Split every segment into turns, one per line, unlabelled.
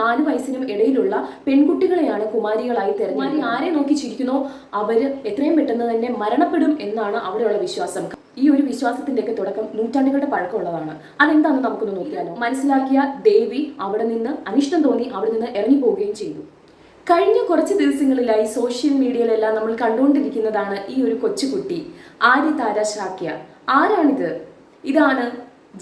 നാല് വയസ്സിനും ഇടയിലുള്ള പെൺകുട്ടികളെയാണ് കുമാരികളായി തെരഞ്ഞെടുക്കുന്നത് ആരെ നോക്കി ചിരിക്കുന്നോ? അവർ എത്രയും പെട്ടെന്ന് തന്നെ മരണപ്പെടും എന്നാണ് അവിടെയുള്ള വിശ്വാസം. ഈ ഒരു വിശ്വാസത്തിന്റെയൊക്കെ തുടക്കം നൂറ്റാണ്ടുകളുടെ പഴക്കമുള്ളതാണ്. അതെന്താണെന്ന് നമുക്കൊന്ന് നോക്കിയാലോ? മനസ്സിലാക്കിയ ദേവി അവിടെ നിന്ന് അനിഷ്ടം തോന്നി അവിടെ നിന്ന് ഇറങ്ങി പോവുകയും ചെയ്തു. കഴിഞ്ഞ കുറച്ച് ദിവസങ്ങളിലായി സോഷ്യൽ മീഡിയയിലെല്ലാം നമ്മൾ കണ്ടുകൊണ്ടിരിക്കുന്നതാണ് ഈ ഒരു കൊച്ചുകുട്ടി ആര്യതാര ശാക്യ ആരാണിത്? ഇതാണ്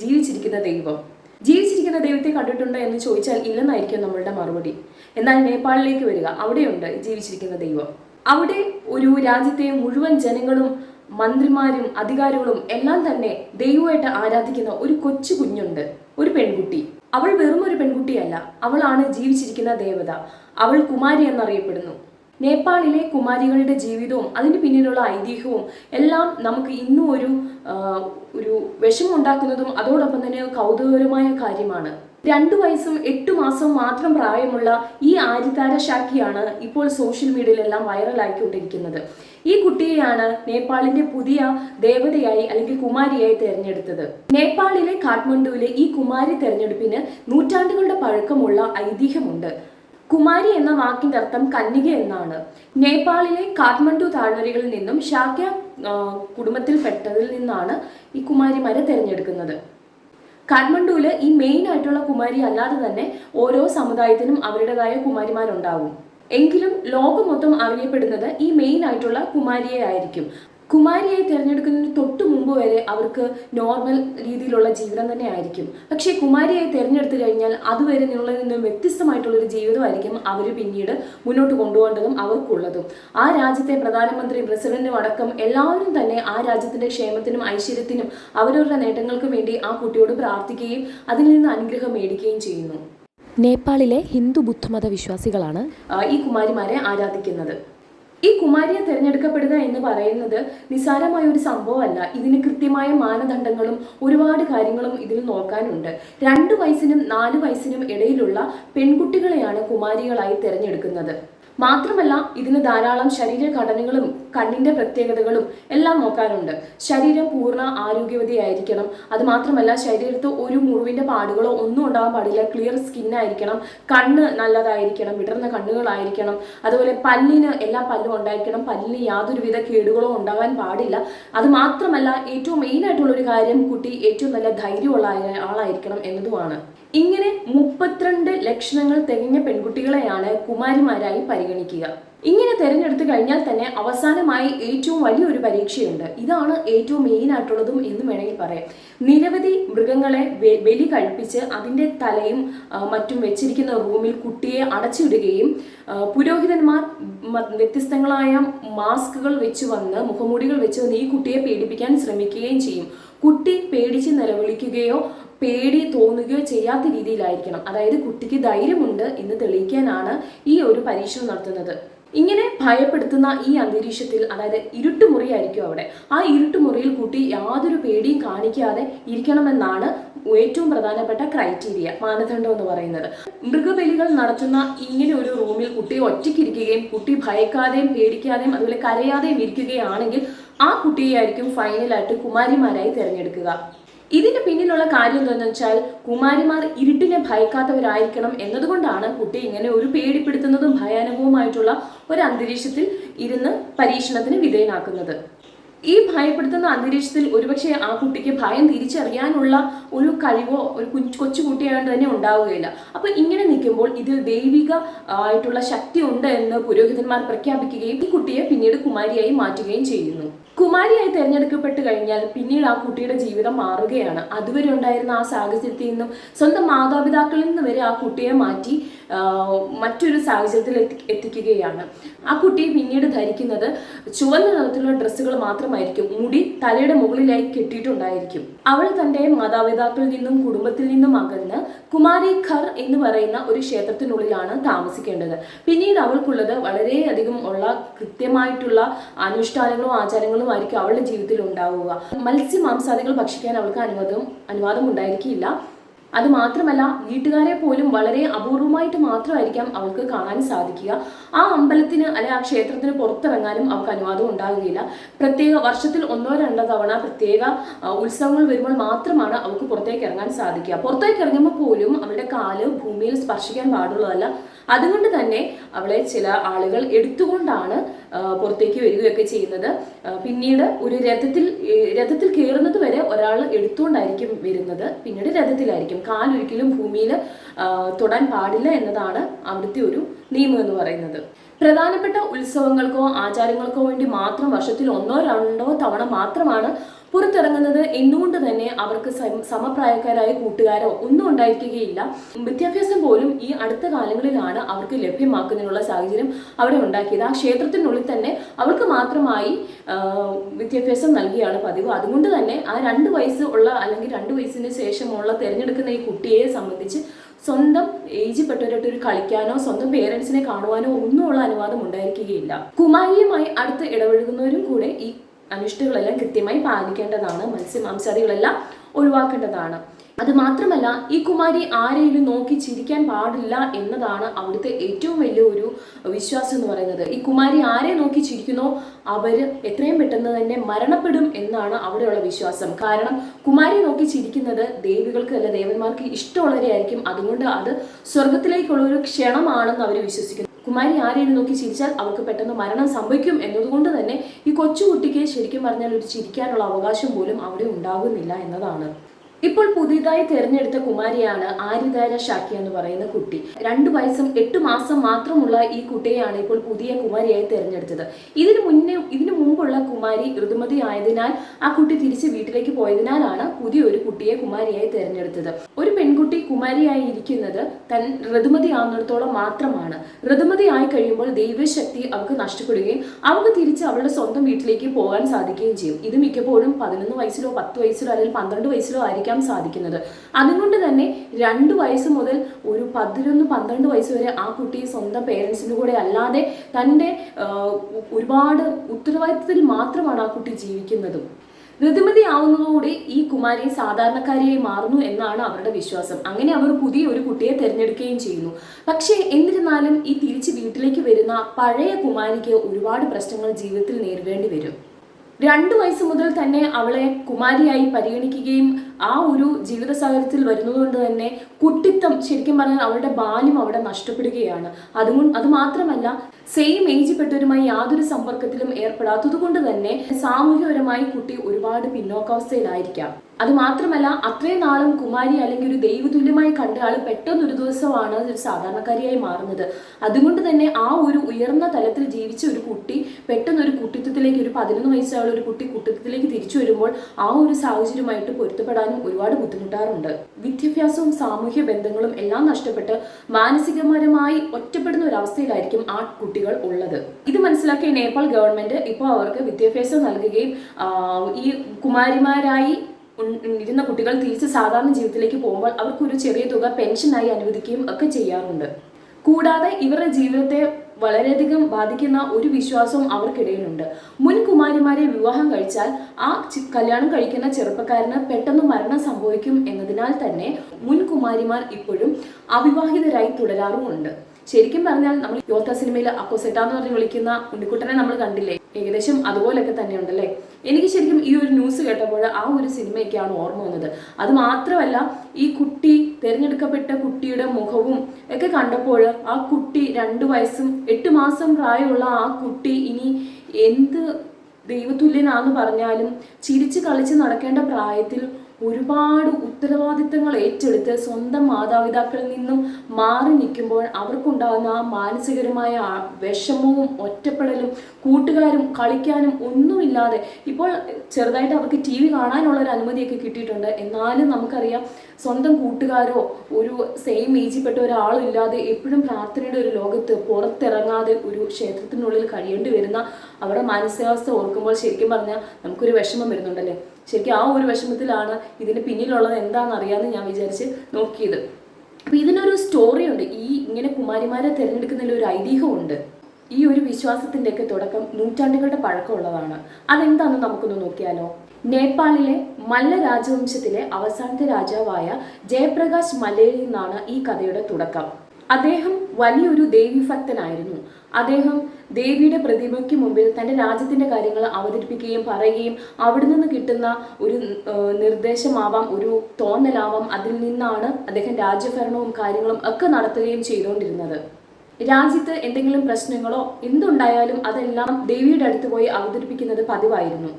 ജീവിച്ചിരിക്കുന്ന ദൈവം. ജീവിച്ചിരിക്കുന്ന ദൈവത്തെ കണ്ടിട്ടുണ്ടോ എന്ന് ചോദിച്ചാൽ ഇല്ലെന്നായിരിക്കും നമ്മളുടെ മറുപടി. എന്നാൽ നേപ്പാളിലേക്ക് വരിക. അവിടെയുണ്ട് ജീവിച്ചിരിക്കുന്ന ദൈവം. അവിടെ ഒരു രാജ്യത്തെ മുഴുവൻ ജനങ്ങളും മന്ത്രിമാരും അധികാരികളും എല്ലാം തന്നെ ദൈവമായിട്ട് ആരാധിക്കുന്ന ഒരു കൊച്ചു കുഞ്ഞുണ്ട്. ഒരു പെൺകുട്ടി. അവൾ വെറും ഒരു പെൺകുട്ടിയല്ല. അവളാണ് ജീവിച്ചിരിക്കുന്ന ദേവത. അവൾ കുമാരി എന്നറിയപ്പെടുന്നു. നേപ്പാളിലെ കുമാരികളുടെ ജീവിതവും അതിന് പിന്നിലുള്ള ഐതിഹ്യവും എല്ലാം നമുക്ക് ഇന്നും ഒരു ഒരു വിഷമുണ്ടാക്കുന്നതും അതോടൊപ്പം തന്നെ കൗതുകകരമായ കാര്യമാണ്. രണ്ടു വയസ്സും എട്ടു മാസവും മാത്രം പ്രായമുള്ള ഈ ആര്യതാര ഷാക്കിയാണ് ഇപ്പോൾ സോഷ്യൽ മീഡിയയിലെല്ലാം വൈറലായിക്കൊണ്ടിരിക്കുന്നത്. ഈ കുട്ടിയെയാണ് നേപ്പാളിന്റെ പുതിയ ദേവതയായി അല്ലെങ്കിൽ കുമാരിയായി തെരഞ്ഞെടുത്തത്. നേപ്പാളിലെ കാഠ്മണ്ഡുവിലെ ഈ കുമാരി തെരഞ്ഞെടുപ്പിന് നൂറ്റാണ്ടുകളുടെ പഴക്കമുള്ള ഐതിഹ്യമുണ്ട്. കുമാരി എന്ന വാക്കിന്റെ അർത്ഥം കന്യക എന്നാണ്. നേപ്പാളിലെ കാഠ്മണ്ഡു താഴ്വരകളിൽ നിന്നും ശാക്യ കുടുംബത്തിൽപ്പെട്ടതിൽ നിന്നാണ് ഈ കുമാരിമാരെ തിരഞ്ഞെടുക്കുന്നത്. കാഠ്മണ്ഡുവിൽ ഈ മെയിൻ ആയിട്ടുള്ള കുമാരി അല്ലാതെ തന്നെ ഓരോ സമുദായത്തിനും അവരുടേതായ കുമാരിമാരുണ്ടാവും. എങ്കിലും ലോകം മൊത്തം അറിയപ്പെടുന്നത് ഈ മെയിൻ ആയിട്ടുള്ള കുമാരിയെ ആയിരിക്കും. കുമാരിയെ തിരഞ്ഞെടുക്കുന്നതിന് തൊട്ട് മുമ്പ് വരെ അവർക്ക് നോർമൽ രീതിയിലുള്ള ജീവിതം തന്നെ ആയിരിക്കും പക്ഷേ കുമാരിയെ തിരഞ്ഞെടുത്തു കഴിഞ്ഞാൽ അതുവരെ നിന്നുള്ളതിൽ നിന്നും വ്യത്യസ്തമായിട്ടുള്ളൊരു ജീവിതമായിരിക്കും അവർ പിന്നീട് മുന്നോട്ട് കൊണ്ടുപോകേണ്ടതും അവർക്കുള്ളതും. ആ രാജ്യത്തെ പ്രധാനമന്ത്രി പ്രസിഡന്റും അടക്കം എല്ലാവരും തന്നെ ആ രാജ്യത്തിന്റെ ക്ഷേമത്തിനും ഐശ്വര്യത്തിനും അവരവരുടെ നേട്ടങ്ങൾക്കും വേണ്ടി ആ കുട്ടിയോട് പ്രാർത്ഥിക്കുകയും അതിൽ നിന്ന് അനുഗ്രഹം മേടിക്കുകയും ചെയ്യുന്നു.
നേപ്പാളിലെ ഹിന്ദു ബുദ്ധമത വിശ്വാസികളാണ്
ഈ കുമാരിമാരെ ആരാധിക്കുന്നത്. ഈ കുമാരിയെ തിരഞ്ഞെടുക്കപ്പെടുക എന്ന് പറയുന്നത് നിസാരമായ ഒരു സംഭവമല്ല. ഇതിന് കൃത്യമായ മാനദണ്ഡങ്ങളും ഒരുപാട് കാര്യങ്ങളും ഇതിൽ നോക്കാനുണ്ട്. രണ്ട് വയസ്സിനും നാല് വയസ്സിനും ഇടയിലുള്ള പെൺകുട്ടികളെയാണ് കുമാരികളായി തിരഞ്ഞെടുക്കുന്നത്. മാത്രമല്ല ഇതിന് ധാരാളം ശരീരഘടനകളും കണ്ണിന്റെ പ്രത്യേകതകളും എല്ലാം നോക്കാനുണ്ട് ശരീരം പൂർണ ആരോഗ്യവതിയായിരിക്കണം. അത് മാത്രമല്ല ശരീരത്ത് ഒരു മുറിവിന്റെ പാടുകളോ ഒന്നും ഉണ്ടാകാൻ പാടില്ല. ക്ലിയർ സ്കിൻ ആയിരിക്കണം. കണ്ണ് നല്ലതായിരിക്കണം. വിടർന്ന കണ്ണുകളായിരിക്കണം. അതുപോലെ പല്ലിന് എല്ലാ പല്ലും ഉണ്ടായിരിക്കണം. പല്ലിന് യാതൊരുവിധ കേടുകളോ ഉണ്ടാകാൻ പാടില്ല. അത് മാത്രമല്ല ഏറ്റവും മെയിൻ ആയിട്ടുള്ള ഒരു കാര്യം കുട്ടി ഏറ്റവും നല്ല ധൈര്യമുള്ള ആളായിരിക്കണം എന്നതുമാണ്. ഇങ്ങനെ മുപ്പത്തിരണ്ട് ലക്ഷണങ്ങൾ തികഞ്ഞ പെൺകുട്ടികളെയാണ് കുമാരിമാരായി പരിഗണിക്കുക. ഇങ്ങനെ തിരഞ്ഞെടുത്തു കഴിഞ്ഞാൽ തന്നെ അവസാനമായി ഏറ്റവും വലിയൊരു പരീക്ഷയുണ്ട്. ഇതാണ് ഏറ്റവും മെയിൻ ആയിട്ടുള്ളതും എന്ന് വേണമെങ്കിൽ പറയാം. നിരവധി മൃഗങ്ങളെ ബലി കഴിപ്പിച്ച് അതിന്റെ തലയും മറ്റും വെച്ചിരിക്കുന്ന റൂമിൽ കുട്ടിയെ അടച്ചിടുകയും പുരോഹിതന്മാർ വ്യത്യസ്തങ്ങളായ മാസ്കുകൾ വെച്ച് വന്ന് മുഖമൂടികൾ വെച്ച് വന്ന് ഈ കുട്ടിയെ പേടിപ്പിക്കാൻ ശ്രമിക്കുകയും ചെയ്യും. കുട്ടി പേടിച്ച് നിലവിളിക്കുകയോ പേടി തോന്നുകയോ ചെയ്യാത്ത രീതിയിലായിരിക്കണം. അതായത് കുട്ടിക്ക് ധൈര്യമുണ്ട് എന്ന് തെളിയിക്കാനാണ് ഈ ഒരു പരീക്ഷണം നടത്തുന്നത്. ഇങ്ങനെ ഭയപ്പെടുത്തുന്ന ഈ അന്തരീക്ഷത്തിൽ അതായത് ഇരുട്ടുമുറിയായിരിക്കും അവിടെ. ആ ഇരുട്ടുമുറിയിൽ കുട്ടി യാതൊരു പേടിയും കാണിക്കാതെ ഇരിക്കണമെന്നാണ് ഏറ്റവും പ്രധാനപ്പെട്ട ക്രൈറ്റീരിയ മാനദണ്ഡം എന്ന് പറയുന്നത്. മൃഗബലികൾ നടത്തുന്ന ഇങ്ങനെ ഒരു റൂമിൽ കുട്ടി ഒറ്റയ്ക്കിരിക്കുകയും കുട്ടി ഭയക്കാതെയും പേടിക്കാതെയും അതുപോലെ കരയാതെയും ഇരിക്കുകയാണെങ്കിൽ ആ കുട്ടിയെ ആയിരിക്കും ഫൈനലായിട്ട് കുമാരിമാരായി തിരഞ്ഞെടുക്കുക. ഇതിന്റെ പിന്നിലുള്ള കാര്യം എന്താണെന്ന് വെച്ചാൽ കുമാരിമാർ ഇരുട്ടിനെ ഭയക്കാത്തവരായിരിക്കണം എന്നതുകൊണ്ടാണ് കുട്ടി ഇങ്ങനെ ഒരു പേടിപ്പെടുത്തുന്നതും ഭയാനകവുമായിട്ടുള്ള ഒരു അന്തരീക്ഷത്തിൽ ഇരുന്ന് പരീക്ഷണത്തിന് വിധേയനാക്കുന്നത്. ഈ ഭയപ്പെടുത്തുന്ന അന്തരീക്ഷത്തിൽ ഒരുപക്ഷെ ആ കുട്ടിക്ക് ഭയം തിരിച്ചറിയാനുള്ള ഒരു കഴിവോ ഒരു കുഞ്ഞു കൊച്ചു കുട്ടിയായതുകൊണ്ട് തന്നെ ഉണ്ടാവുകയില്ല. അപ്പൊ ഇങ്ങനെ നിൽക്കുമ്പോൾ ഇതിൽ ദൈവിക ആയിട്ടുള്ള ശക്തി ഉണ്ട് എന്ന് പുരോഹിതന്മാർ പ്രഖ്യാപിക്കുകയും ഈ കുട്ടിയെ പിന്നീട് കുമാരിയായി മാറ്റുകയും ചെയ്യുന്നു. കുമാരിയായി തിരഞ്ഞെടുക്കപ്പെട്ട് കഴിഞ്ഞാൽ പിന്നീട് ആ കുട്ടിയുടെ ജീവിതം മാറുകയാണ്. അതുവരെ ഉണ്ടായിരുന്ന ആ സാഹചര്യത്തിൽ നിന്നും സ്വന്തം മാതാപിതാക്കളിൽ നിന്ന് വരെ ആ കുട്ടിയെ മാറ്റി മറ്റൊരു സാഹചര്യത്തിൽ എത്തി എത്തിക്കുകയാണ്. ആ കുട്ടി പിന്നീട് ധരിക്കുന്നത് ചുവന്ന നിറത്തിലുള്ള ഡ്രസ്സുകൾ മാത്രമായിരിക്കും. മുടി തലയുടെ മുകളിലായി കെട്ടിയിട്ടുണ്ടായിരിക്കും. അവൾ തന്റെ മാതാപിതാക്കളിൽ നിന്നും കുടുംബത്തിൽ നിന്നും അകന്ന് കുമാരി ഖർ എന്ന് പറയുന്ന ഒരു ക്ഷേത്രത്തിനുള്ളിലാണ് താമസിക്കേണ്ടത്. പിന്നീട് അവൾക്കുള്ളത് വളരെയധികം കൃത്യമായിട്ടുള്ള അനുഷ്ഠാനങ്ങളും ആചാരങ്ങളും ആയിരിക്കും അവളുടെ ജീവിതത്തിൽ ഉണ്ടാവുക. മത്സ്യ മാംസാദികൾ ഭക്ഷിക്കാൻ അവൾക്ക് അനുവാദം അനുവാദം ഉണ്ടായിരിക്കില്ല അത് മാത്രമല്ല വീട്ടുകാരെ പോലും വളരെ അപൂർവമായിട്ട് മാത്രമായിരിക്കാം അവൾക്ക് കാണാൻ സാധിക്കുക. ആ അമ്പലത്തിന് അല്ലെ ആ ക്ഷേത്രത്തിന് പുറത്തിറങ്ങാനും അവൾക്ക് അനുവാദം ഉണ്ടാകുകയില്ല പ്രത്യേക വർഷത്തിൽ ഒന്നോ രണ്ടോ തവണ പ്രത്യേക ഉത്സവങ്ങൾ വരുമ്പോൾ മാത്രമാണ് അവൾക്ക് പുറത്തേക്ക് ഇറങ്ങാൻ സാധിക്കുക. പുറത്തേക്ക് ഇറങ്ങുമ്പോൾ പോലും അവളുടെ കാൽ ഭൂമിയിൽ സ്പർശിക്കാൻ പാടുള്ളതല്ല. അതുകൊണ്ട് തന്നെ അവളെ ചില ആളുകൾ എടുത്തുകൊണ്ടാണ് പുറത്തേക്ക് വരികയൊക്കെ ചെയ്യുന്നത്. പിന്നീട് ഒരു രഥത്തിൽ രഥത്തിൽ കയറുന്നത് വരെ ഒരാൾ എടുത്തുകൊണ്ടായിരിക്കും വരുന്നത്. പിന്നീട് രഥത്തിലായിരിക്കും. കാലൊരിക്കലും ഭൂമിയിൽ തൊടാൻ പാടില്ല എന്നതാണ് അവിടുത്തെ ഒരു നിയമം എന്ന് പറയുന്നത്. പ്രധാനപ്പെട്ട ഉത്സവങ്ങൾക്കോ ആചാരങ്ങൾക്കോ വേണ്ടി മാത്രം വർഷത്തിൽ ഒന്നോ രണ്ടോ തവണ മാത്രമാണ് പുറത്തിറങ്ങുന്നത് എന്നുകൊണ്ട് തന്നെ അവർക്ക് സമപ്രായക്കാരായ കൂട്ടുകാരോ ഒന്നും ഉണ്ടായിരിക്കുകയില്ല. വിദ്യാഭ്യാസം പോലും ഈ അടുത്ത കാലങ്ങളിലാണ് അവർക്ക് ലഭ്യമാക്കുന്നതിനുള്ള സാഹചര്യം അവിടെ ഉണ്ടാക്കിയത്. ആ ക്ഷേത്രത്തിനുള്ളിൽ തന്നെ അവർക്ക് മാത്രമായി വിദ്യാഭ്യാസം നൽകിയാണ് പതിവ്. അതുകൊണ്ട് തന്നെ ആ രണ്ട് വയസ്സ് ഉള്ള അല്ലെങ്കിൽ രണ്ട് വയസ്സിന് ശേഷമുള്ള തിരഞ്ഞെടുക്കുന്ന ഈ കുട്ടിയെ സംബന്ധിച്ച് സ്വന്തം ഏജ് പെട്ടവരായിട്ട് ഒരു കളിക്കാനോ സ്വന്തം പേരൻസിനെ കാണുവാനോ ഒന്നുമുള്ള അനുവാദം ഉണ്ടായിരിക്കുകയില്ല. കുമാരിയുമായി അടുത്ത് ഇടപഴകുന്നവരും കൂടെ ഈ അനിഷ്ടങ്ങളെല്ലാം കൃത്യമായി പാലിക്കേണ്ടതാണ് മത്സ്യമാംസാദികളെല്ലാം ഒഴിവാക്കേണ്ടതാണ്. അത് മാത്രമല്ല ഈ കുമാരി ആരെയും നോക്കി ചിരിക്കാൻ പാടില്ല എന്നതാണ് അവിടുത്തെ ഏറ്റവും വലിയ ഒരു വിശ്വാസം എന്ന് പറയുന്നത്. ഈ കുമാരി ആരെ നോക്കി ചിരിക്കുന്നോ അവർ എത്രയും പെട്ടെന്ന് തന്നെ മരണപ്പെടും എന്നാണ് അവിടെയുള്ള വിശ്വാസം. കാരണം കുമാരി നോക്കി ചിരിക്കുന്നത് ദേവികൾക്ക് അല്ല ദേവന്മാർക്ക് ഇഷ്ടമുള്ളവരെയായിരിക്കും അതുകൊണ്ട് അത് സ്വർഗത്തിലേക്കുള്ള ഒരു ക്ഷണമാണെന്ന് അവർ വിശ്വസിക്കുന്നു. കുമാരി ആരെയും നോക്കി ചിരിച്ചാൽ അവൾക്ക് പെട്ടെന്ന് മരണം സംഭവിക്കും എന്നതുകൊണ്ട് തന്നെ ഈ കൊച്ചുകുട്ടിക്ക് ശരിക്കും പറഞ്ഞാൽ ഒരു ചിരിക്കാനുള്ള അവകാശം പോലും അവിടെ ഉണ്ടാകുന്നില്ല എന്നതാണ്. ഇപ്പോൾ പുതിയതായി തിരഞ്ഞെടുത്ത കുമാരിയാണ് ആര്യധാര ഷാക്കി എന്ന് പറയുന്ന കുട്ടി. രണ്ടു വയസ്സും എട്ട് മാസം മാത്രമുള്ള ഈ കുട്ടിയെയാണ് ഇപ്പോൾ പുതിയ കുമാരിയായി തിരഞ്ഞെടുത്തത്. ഇതിനു മുന്നേ ഇതിനു മുമ്പുള്ള കുമാരി ഋതുമതി ആയതിനാൽ ആ കുട്ടി തിരിച്ച് വീട്ടിലേക്ക് പോയതിനാലാണ് പുതിയ ഒരു കുട്ടിയെ കുമാരിയായി തിരഞ്ഞെടുത്തത്. ഒരു പെൺകുട്ടി കുമാരിയായി ഇരിക്കുന്നത് തൻ ഋതുമതി ആവുന്നിടത്തോളം മാത്രമാണ്. ഋതുമതി ആയി കഴിയുമ്പോൾ ദൈവശക്തി അവൾക്ക് നഷ്ടപ്പെടുകയും അവൾക്ക് തിരിച്ച് അവളുടെ സ്വന്തം വീട്ടിലേക്ക് പോകാൻ സാധിക്കുകയും ചെയ്യും. ഇത് മിക്കപ്പോഴും പതിനൊന്ന് വയസ്സിലോ പത്ത് വയസ്സിലോ അല്ലെങ്കിൽ പന്ത്രണ്ട് വയസ്സിലോ ആയിരിക്കാം. സാധിക്കുന്നത്. അതുകൊണ്ട് തന്നെ രണ്ട് വയസ്സ് മുതൽ ഒരു പതിനൊന്ന് പന്ത്രണ്ട് വയസ്സ് വരെ ആ കുട്ടി സ്വന്തം പേരൻസിന്റെ കൂടെ അല്ലാതെ തന്റെ ഒരുപാട് ഉത്തരവാദിത്വത്തിൽ മാത്രമാണ് ആ കുട്ടി ജീവിക്കുന്നതും. ഋതുമതി ആവുന്നതോടെ ഈ കുമാരി സാധാരണക്കാരിയായി മാറുന്നു എന്നാണ് അവരുടെ വിശ്വാസം. അങ്ങനെ അവർ പുതിയ ഒരു കുട്ടിയെ തിരഞ്ഞെടുക്കുകയും ചെയ്യുന്നു. പക്ഷേ എന്നിരുന്നാലും ഈ തിരിച്ച് വീട്ടിലേക്ക് വരുന്ന പഴയ കുമാരിക്ക് ഒരുപാട് പ്രശ്നങ്ങൾ ജീവിതത്തിൽ നേരിടേണ്ടി വരും. രണ്ടു വയസ്സ് മുതൽ തന്നെ അവളെ കുമാരിയായി പരിഗണിക്കുകയും ആ ഒരു ജീവിത സാഹചര്യത്തിൽ വരുന്നതുകൊണ്ട് തന്നെ കുട്ടിത്തം ശരിക്കും പറഞ്ഞാൽ അവരുടെ ബാല്യം അവിടെ നഷ്ടപ്പെടുകയാണ്. അതുകൊണ്ട് അത് മാത്രമല്ല സെയിം ഏജ് പെട്ടവരുമായി യാതൊരു സമ്പർക്കത്തിലും ഏർപ്പെടാത്തത് കൊണ്ട് തന്നെ സാമൂഹികപരമായി കുട്ടി ഒരുപാട് പിന്നോക്കാവസ്ഥയിലായിരിക്കാം. അത് മാത്രമല്ല അത്രയും നാളും കുമാരി അല്ലെങ്കിൽ ഒരു ദൈവതുല്യമായി കണ്ട ആൾ പെട്ടെന്ന് ഒരു ദിവസമാണ് ഒരു സാധാരണക്കാരിയായി മാറുന്നത്. അതുകൊണ്ട് തന്നെ ആ ഒരു ഉയർന്ന തലത്തിൽ ജീവിച്ച ഒരു കുട്ടി പെട്ടെന്ന് ഒരു കുട്ടിത്വത്തിലേക്ക് ഒരു പതിനൊന്ന് വയസ്സുള്ള ഒരു കുട്ടി കുട്ടിത്വത്തിലേക്ക് തിരിച്ചു വരുമ്പോൾ ആ ഒരു സാഹചര്യമായിട്ട് പൊരുത്തപ്പെടാനും ഒരുപാട് ബുദ്ധിമുട്ടാറുണ്ട്. വിദ്യാഭ്യാസവും സാമൂഹ്യ ബന്ധങ്ങളും എല്ലാം നഷ്ടപ്പെട്ട് മാനസികപരമായി ഒറ്റപ്പെടുന്ന ഒരവസ്ഥയിലായിരിക്കും ആ കുട്ടികൾ ഉള്ളത്. ഇത് മനസ്സിലാക്കിയ നേപ്പാൾ ഗവൺമെന്റ് ഇപ്പോൾ അവർക്ക് വിദ്യാഭ്യാസം നൽകുകയും ഈ കുമാരിമാരായി ഇരുന്ന കുട്ടികൾ തിരിച്ച് സാധാരണ ജീവിതത്തിലേക്ക് പോകുമ്പോൾ അവർക്കൊരു ചെറിയ തുക പെൻഷനായി അനുവദിക്കുകയും ഒക്കെ ചെയ്യാറുണ്ട്. കൂടാതെ ഇവരുടെ ജീവിതത്തെ വളരെയധികം ബാധിക്കുന്ന ഒരു വിശ്വാസവും അവർക്കിടയിലുണ്ട്. മുൻ കുമാരിമാരെ വിവാഹം കഴിച്ചാൽ ആ കല്യാണം കഴിക്കുന്ന ചെറുപ്പക്കാരന് പെട്ടെന്ന് മരണം സംഭവിക്കും എന്നതിനാൽ തന്നെ മുൻ കുമാരിമാർ ഇപ്പോഴും അവിവാഹിതരായി തുടരാറുമുണ്ട്. ശരിക്കും പറഞ്ഞാൽ നമ്മൾ യോത്ത സിനിമയിൽ അക്കോസെറ്റ എന്ന് പറഞ്ഞ് വിളിക്കുന്ന ഉണ്ണിക്കുട്ടനെ നമ്മൾ കണ്ടില്ലേ? ഏകദേശം അതുപോലൊക്കെ തന്നെയുണ്ടല്ലേ? എനിക്ക് ശരിക്കും ഈ ഒരു ന്യൂസ് കേട്ടപ്പോൾ ആ ഒരു സിനിമയൊക്കെയാണ് ഓർമ്മ വന്നത്. അത് മാത്രമല്ല ഈ കുട്ടി തിരഞ്ഞെടുക്കപ്പെട്ട കുട്ടിയുടെ മുഖവും ഒക്കെ കണ്ടപ്പോൾ ആ കുട്ടി രണ്ട് വയസ്സും എട്ട് മാസം പ്രായമുള്ള ആ കുട്ടി ഇനി എന്ത് ദൈവതുല്യനാന്ന് പറഞ്ഞാലും ചിരിച്ച് കളിച്ച് നടക്കേണ്ട പ്രായത്തിൽ ഒരുപാട് ഉത്തരവാദിത്തങ്ങൾ ഏറ്റെടുത്ത് സ്വന്തം മാതാപിതാക്കളിൽ നിന്നും മാറി നിൽക്കുമ്പോൾ അവർക്കുണ്ടാകുന്ന ആ മാനസികരമായ വിഷമവും ഒറ്റപ്പെടലും കൂട്ടുകാരും കളിക്കാനും ഒന്നുമില്ലാതെ ഇപ്പോൾ ചെറുതായിട്ട് അവർക്ക് ടി വി കാണാനുള്ള ഒരു അനുമതിയൊക്കെ കിട്ടിയിട്ടുണ്ട്. എന്നാലും നമുക്കറിയാം സ്വന്തം കൂട്ടുകാരോ ഒരു സെയിം ഏജിൽപ്പെട്ട ഒരാളും ഇല്ലാതെ എപ്പോഴും പ്രാർത്ഥനയുടെ ഒരു ലോകത്ത് പുറത്തിറങ്ങാതെ ഒരു ക്ഷേത്രത്തിനുള്ളിൽ കഴിയേണ്ടി വരുന്ന അവരുടെ മാനസികാവസ്ഥ ഓർക്കുമ്പോൾ ശരിക്കും പറഞ്ഞാൽ നമുക്കൊരു വിഷമം വരുന്നുണ്ടല്ലേ? ശരിക്കും ആ ഒരു വിഷമത്തിലാണ് ഇതിന് പിന്നിലുള്ളത് എന്താണെന്ന് അറിയാമെന്ന് ഞാൻ വിചാരിച്ച് നോക്കിയത്. അപ്പൊ ഇതിനൊരു സ്റ്റോറിയുണ്ട് ഈ ഇങ്ങനെ കുമാരിമാരെ തിരഞ്ഞെടുക്കുന്നതിൽ ഒരു ഐതിഹ്യമുണ്ട്. ഈ ഒരു വിശ്വാസത്തിന്റെയൊക്കെ തുടക്കം നൂറ്റാണ്ടുകളുടെ പഴക്കമുള്ളതാണ്. അതെന്താണെന്ന് നമുക്കൊന്ന് നോക്കിയാലോ? നേപ്പാളിലെ മല്ല രാജവംശത്തിലെ അവസാനത്തെ രാജാവായ ജയപ്രകാശ് മല്ലയിൽ നിന്നാണ് ഈ കഥയുടെ തുടക്കം. അദ്ദേഹം വലിയൊരു ദേവീഭക്തനായിരുന്നു. അദ്ദേഹം ദേവിയുടെ പ്രതിമയ്ക്ക് മുമ്പിൽ തന്റെ രാജ്യത്തിന്റെ കാര്യങ്ങൾ അവതരിപ്പിക്കുകയും പറയുകയും അവിടെ നിന്ന് കിട്ടുന്ന ഒരു നിർദ്ദേശമാവാം ഒരു തോന്നലാവാം. അതിൽ നിന്നാണ് അദ്ദേഹം രാജ്യഭരണവും കാര്യങ്ങളും ഒക്കെ നടത്തുകയും ചെയ്തുകൊണ്ടിരുന്നത്. രാജ്യത്ത് എന്തെങ്കിലും പ്രശ്നങ്ങളോ എന്തുണ്ടായാലും അതെല്ലാം ദേവിയുടെ അടുത്ത് പോയി അവതരിപ്പിക്കുന്നത് പതിവായിരുന്നു.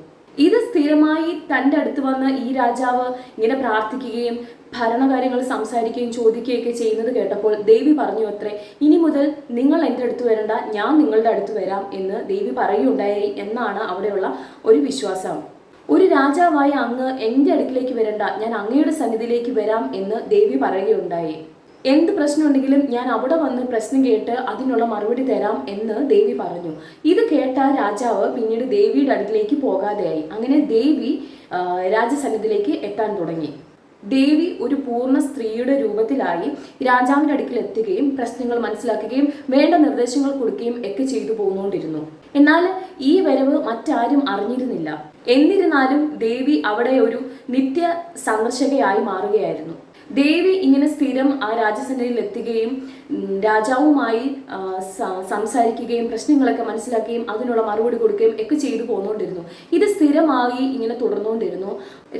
ഇത് സ്ഥിരമായി തന്റെ അടുത്ത് വന്ന് ഈ രാജാവ് ഇങ്ങനെ പ്രാർത്ഥിക്കുകയും ഭരണകാര്യങ്ങൾ സംസാരിക്കുകയും ചോദിക്കുകയൊക്കെ ചെയ്യുന്നത് കേട്ടപ്പോൾ ദേവി പറഞ്ഞു അത്രേ ഇനി മുതൽ നിങ്ങൾ എന്റെ അടുത്ത് വരണ്ട ഞാൻ നിങ്ങളുടെ അടുത്ത് വരാം എന്ന് ദേവി പറയുകയുണ്ടായി എന്നാണ് അവിടെയുള്ള ഒരു വിശ്വാസം. ഒരു രാജാവായ അങ്ങ് എന്റെ അടുക്കിലേക്ക് വരണ്ട ഞാൻ അങ്ങയുടെ സന്നിധിയിലേക്ക് വരാം എന്ന് ദേവി പറയുകയുണ്ടായി. എന്ത് പ്രശ്നമുണ്ടെങ്കിലും ഞാൻ അവിടെ വന്ന് പ്രശ്നം കേട്ട് അതിനുള്ള മറുപടി തരാം എന്ന് ദേവി പറഞ്ഞു. ഇത് കേട്ട രാജാവ് പിന്നീട് ദേവിയുടെ അടുക്കിലേക്ക് പോകാതെയായി. അങ്ങനെ ദേവി രാജസന്നിധിയിലേക്ക് എത്താൻ തുടങ്ങി. ദേവി ഒരു പൂർണ സ്ത്രീയുടെ രൂപത്തിലായി രാജാവിന്റെ അടുക്കൽ എത്തുകയും പ്രശ്നങ്ങൾ മനസ്സിലാക്കുകയും വേണ്ട നിർദ്ദേശങ്ങൾ കൊടുക്കുകയും ഒക്കെ ചെയ്തു പോന്നുകൊണ്ടിരുന്നു. എന്നാൽ ഈ വരവ് മറ്റാരും അറിഞ്ഞിരുന്നില്ല. എന്നിരുന്നാലും ദേവി അവിടെ ഒരു നിത്യ സന്ദർശകയായി മാറുകയായിരുന്നു. ദേവി ഇങ്ങനെ സ്ഥിരം ആ രാജസന്നിധിയിൽ എത്തുകയും രാജാവുമായി സംസാരിക്കുകയും പ്രശ്നങ്ങളൊക്കെ മനസ്സിലാക്കുകയും അതിനുള്ള മറുപടി കൊടുക്കുകയും ഒക്കെ ചെയ്തു പോന്നുകൊണ്ടിരുന്നു. ഇത് സ്ഥിരമായി ഇങ്ങനെ തുടർന്നുകൊണ്ടിരുന്നു.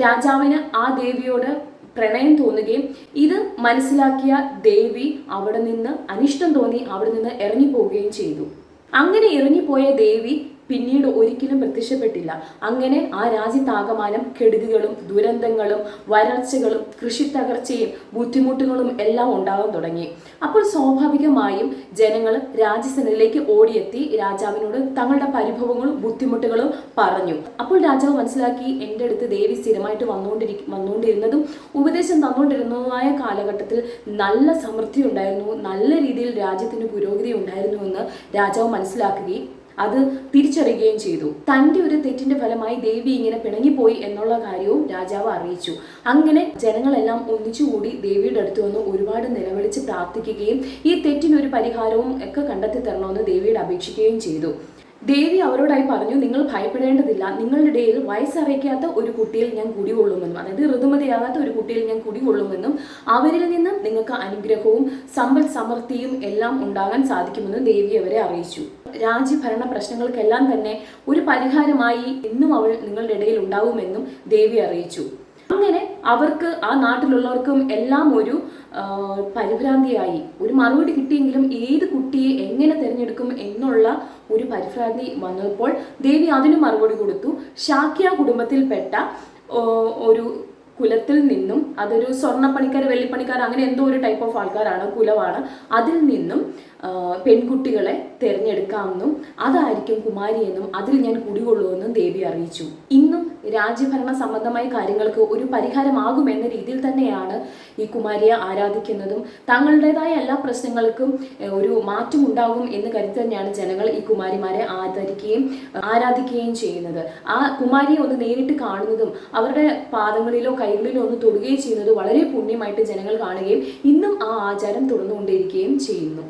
രാജാവിന് ആ ദേവിയോട് പ്രണയം തോന്നുകയും ഇത് മനസ്സിലാക്കിയ ദേവി അവിടെ നിന്ന് അനിഷ്ടം തോന്നി അവിടെ നിന്ന് ഇറങ്ങിപ്പോവുകയും ചെയ്തു. അങ്ങനെ ഇറങ്ങിപ്പോയ ദേവി പിന്നീട് ഒരിക്കലും പ്രത്യക്ഷപ്പെട്ടില്ല. അങ്ങനെ ആ രാജ്യത്താകമാനം കെടുതികളും ദുരന്തങ്ങളും വരൾച്ചകളും കൃഷി തകർച്ചയും ബുദ്ധിമുട്ടുകളും എല്ലാം ഉണ്ടാകാൻ തുടങ്ങി. അപ്പോൾ സ്വാഭാവികമായും ജനങ്ങൾ രാജ്യസേനയിലേക്ക് ഓടിയെത്തി രാജാവിനോട് തങ്ങളുടെ പരിഭവങ്ങളും ബുദ്ധിമുട്ടുകളും പറഞ്ഞു. അപ്പോൾ രാജാവ് മനസ്സിലാക്കി എന്റെ അടുത്ത് ദേവി സ്ഥിരമായിട്ട് വന്നുകൊണ്ടിരിക്കും വന്നുകൊണ്ടിരുന്നതും ഉപദേശം തന്നുകൊണ്ടിരുന്നതുമായ കാലഘട്ടത്തിൽ നല്ല സമൃദ്ധി ഉണ്ടായിരുന്നു നല്ല രീതിയിൽ രാജ്യത്തിന് പുരോഗതി ഉണ്ടായിരുന്നു എന്ന് രാജാവ് മനസ്സിലാക്കുകയും അത് തിരിച്ചറിയുകയും ചെയ്തു. തന്റെ ഒരു തെറ്റിന്റെ ഫലമായി ദേവി ഇങ്ങനെ പിണങ്ങിപ്പോയി എന്നുള്ള കാര്യവും രാജാവ് അറിയിച്ചു. അങ്ങനെ ജനങ്ങളെല്ലാം ഒന്നിച്ചുകൂടി ദേവിയുടെ അടുത്ത് വന്ന് ഒരുപാട് നിലവിളിച്ച് പ്രാർത്ഥിക്കുകയും ഈ തെറ്റിനൊരു പരിഹാരവും ഒക്കെ കണ്ടെത്തി തരണമെന്ന് ദേവിയോട് അപേക്ഷിക്കുകയും ചെയ്തു. ദേവി അവരോടായി പറഞ്ഞു നിങ്ങൾ ഭയപ്പെടേണ്ടതില്ല. നിങ്ങളുടെ ഇടയിൽ വയസ്സറിയിക്കാത്ത ഒരു കുട്ടിയിൽ ഞാൻ കുടികൊള്ളുമെന്നും അതായത് ഋതുമതിയാകാത്ത ഒരു കുട്ടിയിൽ ഞാൻ കുടികൊള്ളുമെന്നും അവരിൽ നിന്നും നിങ്ങൾക്ക് അനുഗ്രഹവും സമ്പൽ സമൃദ്ധിയും എല്ലാം ഉണ്ടാകാൻ സാധിക്കുമെന്നും ദേവി അവരെ അറിയിച്ചു. രാജ്യഭരണ പ്രശ്നങ്ങൾക്കെല്ലാം തന്നെ ഒരു പരിഹാരമായി ഇന്നും അവൾ നിങ്ങളുടെ ഇടയിൽ ഉണ്ടാവുമെന്നും ദേവി അറിയിച്ചു. അങ്ങനെ അവർക്ക് ആ നാട്ടിലുള്ളവർക്കും എല്ലാം ഒരു പരിഭ്രാന്തിയായി. ഒരു മറുപടി കിട്ടിയെങ്കിലും ഏത് കുട്ടിയെ എങ്ങനെ തിരഞ്ഞെടുക്കും എന്നുള്ള ഒരു പരിഭ്രാന്തി വന്നപ്പോൾ ദേവി അതിന് മറുപടി കൊടുത്തു. ശാക്യ കുടുംബത്തിൽപ്പെട്ട ഒരു കുലത്തിൽ നിന്നും അതൊരു സ്വർണപ്പണിക്കാർ വെള്ളിപ്പണിക്കാർ അങ്ങനെ എന്തോ ഒരു ടൈപ്പ് ഓഫ് ആൾക്കാരാണ് കുലമാണ്. അതിൽ നിന്നും പെൺകുട്ടികളെ തിരഞ്ഞെടുക്കാമെന്നും അതായിരിക്കും കുമാരി എന്നും അതിൽ ഞാൻ കുടികൊള്ളുമെന്നും ദേവി അറിയിച്ചു. ഇന്നും രാജ്യഭരണ സംബന്ധമായ കാര്യങ്ങൾക്ക് ഒരു പരിഹാരമാകുമെന്ന രീതിയിൽ തന്നെയാണ് ഈ കുമാരിയെ ആരാധിക്കുന്നതും. തങ്ങളുടേതായ എല്ലാ പ്രശ്നങ്ങൾക്കും ഒരു മാറ്റം ഉണ്ടാകും എന്ന് കരുതി തന്നെയാണ് ജനങ്ങൾ ഈ കുമാരിമാരെ ആദരിക്കുകയും ആരാധിക്കുകയും ചെയ്യുന്നത്. ആ കുമാരിയെ ഒന്ന് നേരിട്ട് കാണുന്നതും അവരുടെ പാദങ്ങളിലോ കൈകളിലോ ഒന്ന് തൊടുകയും ചെയ്യുന്നത് വളരെ പുണ്യമായിട്ട് ജനങ്ങൾ കാണുകയും ഇന്നും ആ ആചാരം തുടർന്നുകൊണ്ടിരിക്കുകയും ചെയ്യുന്നു.